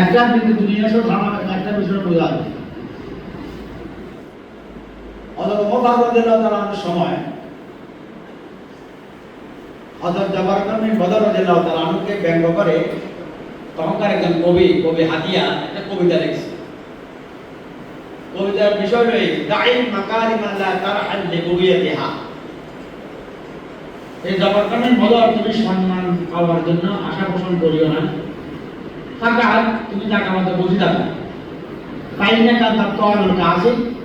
একটা কিন্তু দুনিয়া সব ধারণা একটা বিষয় বোঝা সময়। কারণে বদর ব্যঙ্গ করে তখনকার একজন কবি কবি হাতিয়া, একটা কবিতা লিখছে। কবিতার বিষয় এই দাইম মাকারিম আল্লাহ তারহাল লিবুইয়াতিহা। এই বদর, তুমি সম্মান পাওয়ার জন্য আশা পোষণ করিও না। থাকা তুমি তাই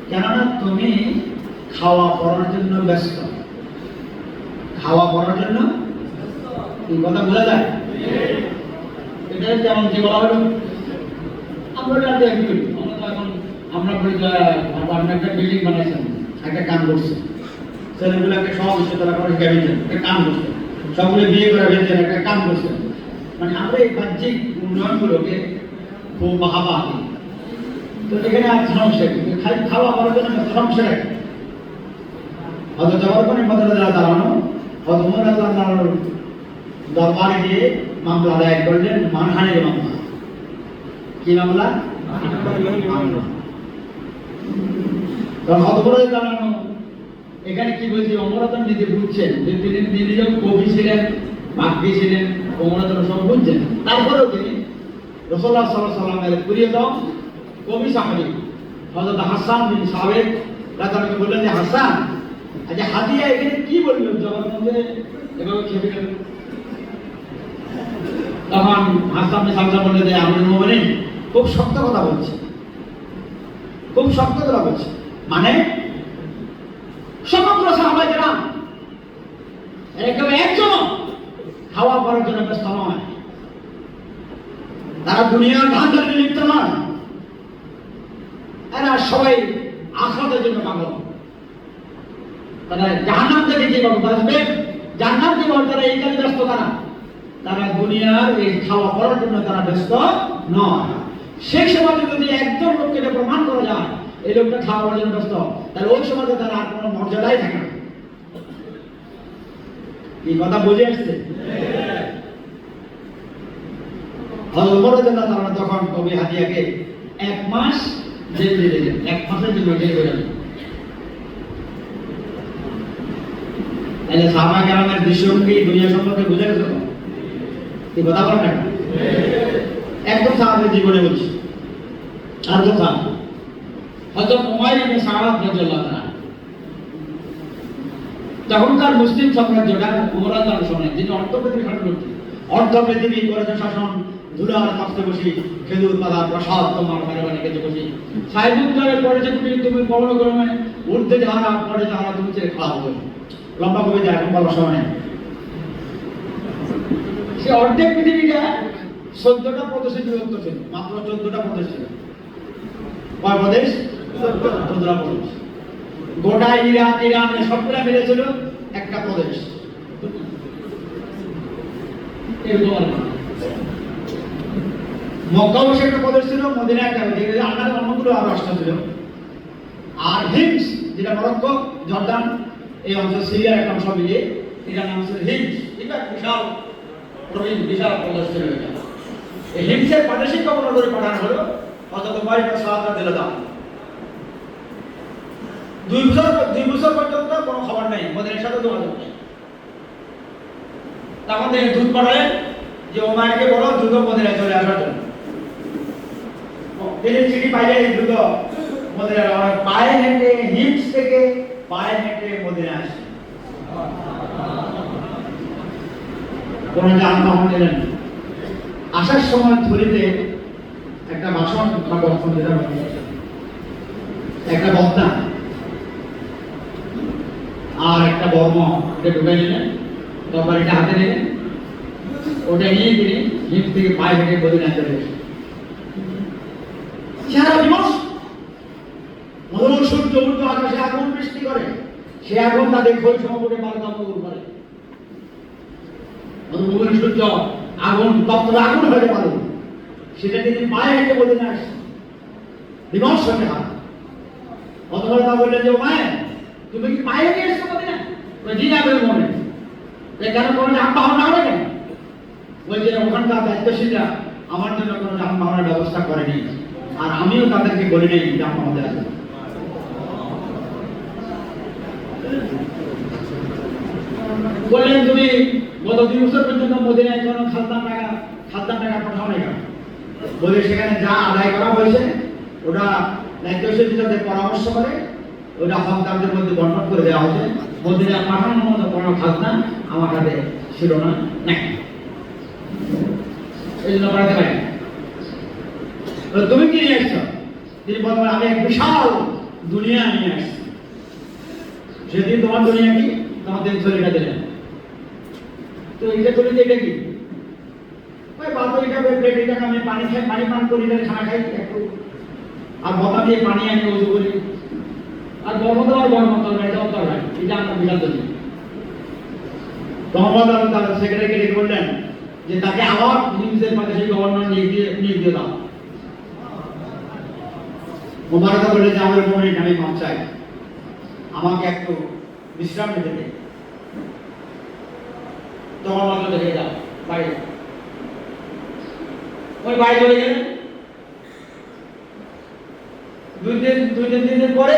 কেননা তুমি খাওয়া পড়ার জন্য ব্যস্ত। খাওয়া পড়ার জন্য এই কথা বোঝা যায়? এটা যেমন যে বলা হলো? আমরা আমরা তো এখন আমরা বলি আপনি একটা বিল্ডিং বানাইছেন, একটা কাম করছে। ছেলেগুলোকে তারা করে একটা কাম করছে। সবগুলো বিয়ে করে একটা কাম করছেন। মানে আমরা এই বাহ্যিক উন্নয়নগুলোকে খুব বাহাবা তো এখানে আর সমস্যা কি খালি খাওয়া করার জন্য সমস্যা রাখি। হয়তো যাওয়ার পরে মদরদা দাঁড়ানো হয়তো মদরদা দাঁড়ানোর দরবারে গিয়ে মামলা দায়ের করলেন মানহানির মামলা। কি মামলা? কারণ দাঁড়ানো এখানে কি বলছি? অমরাতন নিজে বুঝছেন যে তিনি যখন কবি ছিলেন বাগ্যী ছিলেন বুঝছেন? তারপরেও তিনি রসল্লাহ সাল্লাহ সাল্লামের প্রিয়তম কবি সাহাবি হজরত হাসান বিন বললেন যে, হাসান আচ্ছা হাতিয়া এখানে কি বলল জবাব মধ্যে এভাবে খেপে তখন হাসান বিন বললেন যে আমি খুব শক্ত কথা বলছি। খুব শক্ত কথা বলছি। মানে সমগ্র সাহাবাই গ্রাম একেবারে একজন খাওয়া পড়ার জন্য ব্যস্ত নয়। তারা দুনিয়ার ভান্ডারে লিপ্ত নয়। এরা সবাই আখরাতের জন্য পাগল। তারা জাহান্নাম থেকে যেভাবে বাঁচবে জান্নাত যেভাবে তারা এই কাজে ব্যস্ত তারা। তারা দুনিয়ার এই খাওয়া পড়ার জন্য তারা ব্যস্ত নয়। সেই সমাজে যদি একজন লোককে প্রমাণ করা যায়, এই লোকটা খাওয়া পড়ার জন্য ব্যস্ত, তাহলে ওই সমাজে তারা আর কোনো মর্যাদাই থাকে না। এই কথা বুঝে আসছে? তাআলা তখন কবি এক মাস জেল দিলেন, এক মাসের জন্য জেল তাহলে কেরামের দৃশ্যভঙ্গি দুনিয়া সম্পর্কে বুঝে গেছো এই কথা না একদম সাহাবের জীবনে বলছি। আর কথা সাআদ রাদিয়াল্লাহু তাআলা তখনকার মুসলিম সাম্রাজ্যটা উমর রাদিয়াল্লাহু সময়, যিনি অর্থপৃথিবী শাসন করতেন। করেছেন শাসন, ধুলার কাছে বসি, খেজুর পাতা প্রসাদ, তোমার ঘরে বাড়ি খেতে বসি। সাহেবুদ্দারে পড়েছে তুমি তুমি পবন গরমে উঠতে যাওয়া পড়ে যাওয়া তুমি ছেড়ে খাওয়া হবে লম্বা কবিতা, এখন বলার সময়। সে অর্ধেক পৃথিবীটা চোদ্দটা প্রদেশে বিভক্ত ছিল, মাত্র চোদ্দটা প্রদেশ ছিল। কয় প্রদেশ? চোদ্দটা প্রদেশ। গোটা ইরান ইরান সবগুলা মিলেছিল একটা প্রদেশ। এরকম আর কি। মক্কা একটা প্রদেশ ছিল মদিনা একটা আল্লাহর অন্যগুলো আর রাষ্ট্র ছিল। আর হিমস যেটা মরক্কো, জর্দান, এই অঞ্চল, সিরিয়ার একটা অংশ মিলিয়ে, এটার নাম ছিল হিমস এটা বিশাল বিশাল প্রদেশ ছিল এই হিমসের প্রাদেশিক গভর্নর করে পাঠানো হলো অন্তত কয়েকটা সাহায্য দিল দাম দুই বছর দুই বছর পর্যন্ত কোনো খবর নেই মদিনার সাথে যোগাযোগ নেই। তখন থেকে দুধ পাঠালেন যে ওমারকে বলো দ্রুত মদিনায় চলে আসার জন্য। তিনি চিঠি দ্রুত পায়ে হেঁটে থেকে পায়ে হেঁটে যানবাহন নিলেন। আসার সময় থলিতে একটা বাসন একটা বদনা। আর একটা বর্ম এটা ঢুকে নিলেন তরবারিটা হাতে নিলেন ওটা নিয়ে তিনি হিম থেকে পায়ে হেঁটে বদিনা চলে সারা দিবস মধুর সূর্য উঠে আকাশে আগুন বৃষ্টি করে সে আগুন তাদের খোল সমুদ্রে মালদা মধুর করে মধুর সূর্য আগুন তপ্ত আগুন হয়ে গেল। সেটা তিনি পায়ে হেঁটে বদিনা আসছে দিবস সঙ্গে হাত বললেন যে মায়ের তুমি কি পায়ে হেঁটে এসছো বদিনা জি না বলে মনে তো কেন কোনো যানবাহন না হবে কেন বলছে ওখানকার দায়িত্বশীলরা আমার জন্য কোনো যানবাহনের ব্যবস্থা করেনি আর আমিও তাদেরকে বলি নাই যান আমাদের আছে বললেন তুমি গত দুই বছর পর্যন্ত মদিনায় কোনো খাদ্যান টাকা খাদ্যান টাকা পাঠাও নাই কেন বলে সেখানে যা আদায় করা হয়েছে ওটা দায়িত্বশীলদের পরামর্শ করে ওটা হকদারদের মধ্যে বন্টন করে দেওয়া হয়েছে মদিনায় পাঠানোর মতো কোনো খাজনা আমার হাতে ছিল না। নাই। এই জন্য পাঠাতে পারি তুমি কি নিয়ে আসছো তিনি বলবেন আমি এক বিশাল দুনিয়া নিয়ে আসছি সেদিন তোমার দুনিয়া কি? দিন শরীরটা দিলেন। তো এটা চলে এটা কি আমি পানি খাই, পানি পান করি খানা খাই, একটু। আর বতা দিয়ে পানি আনি উজু করি আর আর বর্মতল না, এটা অন্তর হয় এটা আমার বিশাল দুনিয়া তখন তার সেক্রেটারি ডেকে বললেন যে তাকে আবার নিউজের পাশে সেই গভর্নর নিয়োগ দিয়ে নিয়োগ দিয়ে দাও। মোবারকা বলে যে আমার মনে আমি মাপ আমাকে একটু বিশ্রাম নিতে দে। তখন আমাকে দেখে যাও বাইরে ওই বাইরে চলে গেলেন। দুই দিন দুই দিন, তিন দিন পরে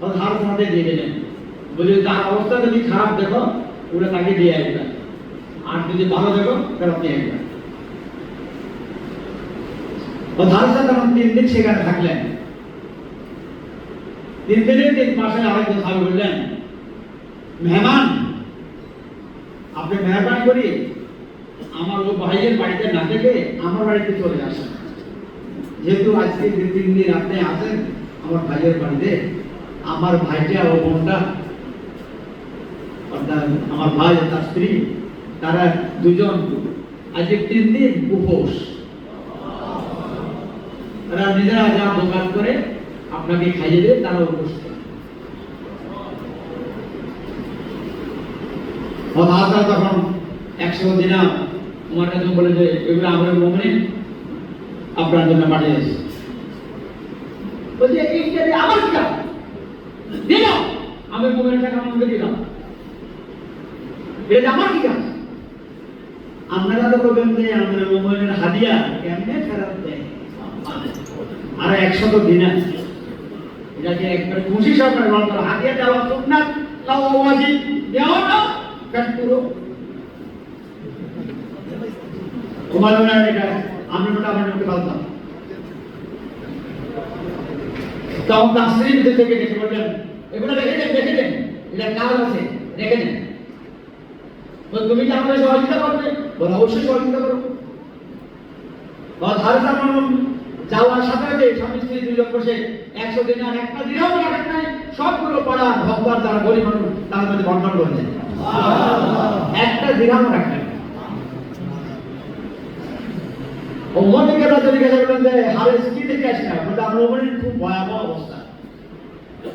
হার হাতে দিয়ে দিলেন। বলি, তার অবস্থা যদি খারাপ দেখো ওটা তাকে দিয়ে আসবে। আর যদি ভালো দেখো ফেরত নিয়ে আসবে। ধারসা তখন তিন দিন সেখানে থাকলেন। তিন দিনের তিন মাসে আরেকজন সাহেব বললেন, মেহমান, আপনি মেহরবানি করি, আমার ও ভাইয়ের বাড়িতে না থেকে আমার বাড়িতে চলে আসেন। যেহেতু আজকে দুই তিন দিন আপনি আছেন, আমার ভাইয়ের বাড়িতে আমার ভাইটা ও বোনটা, অর্থাৎ আমার ভাই তার স্ত্রী, তারা দুজন। আজকে তিন দিন উপোস। তারা নিজেরা যা দোকান করে আপনাকে খাইয়ে দেবে তারা উপোস হতাশা তখন একশো দিনা তোমার কাছে বলে যে, এগুলো আমরা মোমনে আপনার জন্য পাঠিয়েছি বলছে এইটা দিয়ে আমার কি কাজ? দাও। আমি মোমেনের টাকা আমাকে দাও এটা আমার কি কাজ? আপনারা তো বলবেন যে আমাদের মোমেনের হাদিয়া কেমনে ফেরত দেয়? আর একশত দিনা এটাকে একবার খুশি সরকার করো হাদিয়া দেওয়া সুন্নাত লাও ওয়াজিব দেওয়া না কাট পুরো তোমার এটা আমি ওটা আমার মধ্যে পালতাম। তখন ভিতর থেকে দেখে বললেন এগুলো রেখে দেন রেখে দেন। কাজ আছে, রেখে দেন। তুমি কি সহযোগিতা করবে? অবশ্যই সহযোগিতা করব। যাওয়ার সাথে সাথে স্বামী স্ত্রী একশো আর একটা দিনও নাই সবগুলো যারা গরিব মানুষ, তার মধ্যে বন্টন একটা জিজ্ঞাসা করলেন যে আমার খুব ভয়াবহ অবস্থা।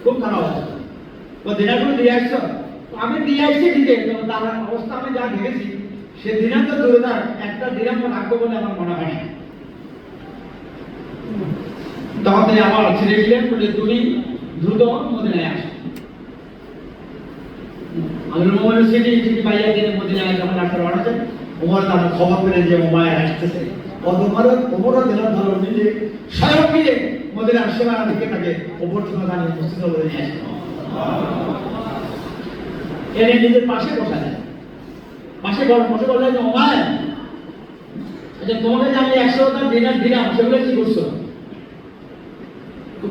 খুব খারাপ অবস্থা তো দিনাগুলো দিয়ে আসছো? তো আমি দিয়ে আসছি তার অবস্থা আমি যা দেখেছি, সে দিনাম তো দূরে একটা দিনাম রাখব বলে আমার মনে হয় না। তখন তিনি আমার ছেড়ে দিলেন, বলে, তুমি দ্রুত মদিনায় আসো। আমি মোবাইল সিটি সিটি বাইরে দিনে মদিনায় যখন ডাক্তার বাড়াচ্ছে ওমর তার খবর পেলে যে মোবাইল আসতেছে। অতবার ওমরও দিলাম ধরো নিজে স্বয়ং মিলে মদিনার সেবা দিকে তাকে ওপর থেকে উপস্থিত বলে এনে নিজের পাশে বসালেন পাশে বড় বসে বললেন যে ওমায় আচ্ছা তোমাকে যে আমি একশো টাকা দিনার দিলাম সেগুলো কি করছ?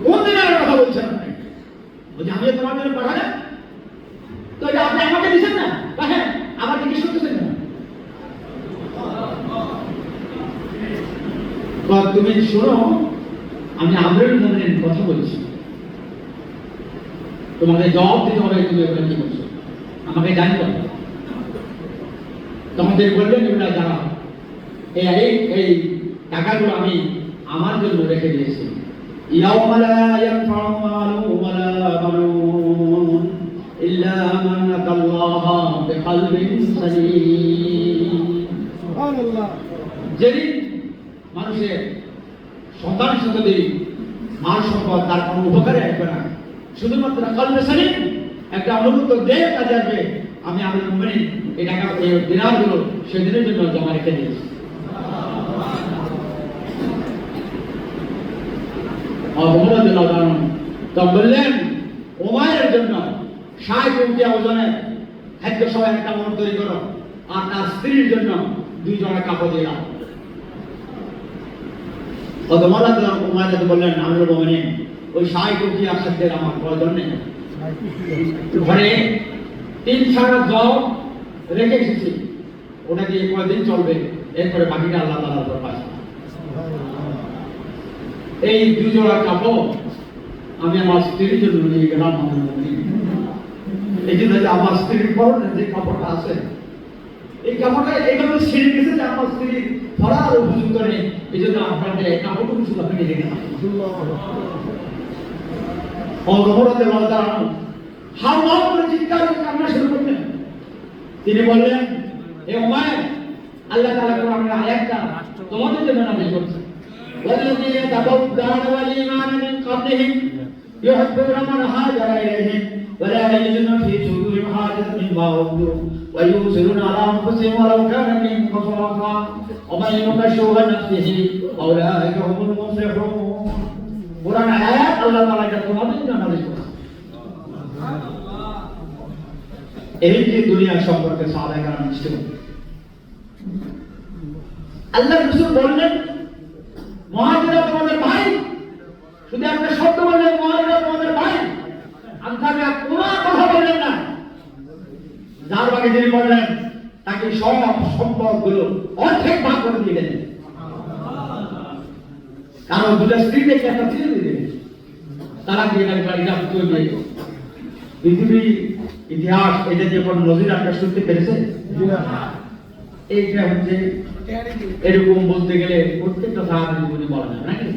কোন দিনের কথা বলছেন বলছি, আমি তোমার জন্য তো এটা আপনি আমাকে দিচ্ছেন না পাঠান আবার জিজ্ঞেস করতেছেন না বা তুমি শোনো আমি আমরের মনে কথা বলছি। তোমাকে জবাব দিতে হবে তুমি ওখানে কি বলছো আমাকে জানি পারো তোমাদের তিনি বললেন না জানা এই এই এই টাকাগুলো আমি আমার জন্য রেখে দিয়েছি। যেদিন একটা আমি আমার মুমিন এই টাকা, এই দিনারগুলো সেদিনের জন্য জমা রেখে দিয়েছি। তো বললেন, ওমায়ের জন্য ষাট উঠিয়া ওজনে খাদ্য সবাই একটা মন তৈরি করো, আর তার স্ত্রীর জন্য দুই জোড়া কাপড় দিলাম অতমরা ওমায় যাতে বললেন আমির বোমানে ওই ষাট উঠিয়া খাদ্যের আমার প্রয়োজন নেই। ঘরে তিন ছাড়া জল রেখে এসেছি। ওটা দিয়ে কয়দিন চলবে এরপরে বাকিটা আল্লাহ তালার উপর পাচ্ছে এই দুই জোড়া কাপড় আমি আমার স্ত্রীর জন্য নিয়ে গেলাম এই জন্য যে আমার স্ত্রীর পরনে যে কাপড়টা আছে এই কাপড়টা এভাবে ছিঁড়ে গেছে যে আমার স্ত্রী পরার উপযুক্ত নেই এই জন্য আপনাকে কাপড়টুকু শুধু আপনি রেখে গেলাম অগমরতে বলা দাঁড়ানো হাও হাও করে চিৎকার করে কান্না শুরু করলেন তিনি বললেন এ উমায় আল্লাহ তাআলা কোরআনের আয়াতটা তোমাদের জন্য নাজিল করছে والذين تبوا الدار والإيمان من قبلهم يحبون من هاجر إليهم ولا يجدون في صدورهم حاجة مما أوتوا ويؤثرون على أنفسهم ولو كان بهم خصاصة ومن يوق شوه نفسه فأولئك هم المفلحون قرآن آيات الله تعالى এটা তোমাদের জন্য নাজিল করেছে এই যে দুনিয়া সম্পর্কে সাহাবায়ে কেরাম ছিল আল্লাহ রসুল বললেন মহাজিরা তোমাদের ভাই শুধু একটা শব্দ বললেন মহাজিরা তোমাদের ভাই আনসারে আর কোনো কথা বললেন না যার বাকি যিনি বললেন তাকে সব সম্পদ গুলো অর্ধেক ভাগ করে দিলেন কারণ দুটা স্ত্রী দেখে একটা ছেলে দিলেন তারা দিয়ে গেল বাড়িটা তৈরি দিয়ে পৃথিবী, ইতিহাস, এটা যে কোনো নজির আপনার শুনতে পেরেছে? এইটা হচ্ছে এরকম বলতে গেলে প্রত্যেকটা সাহায্য বলা যায় নাকি?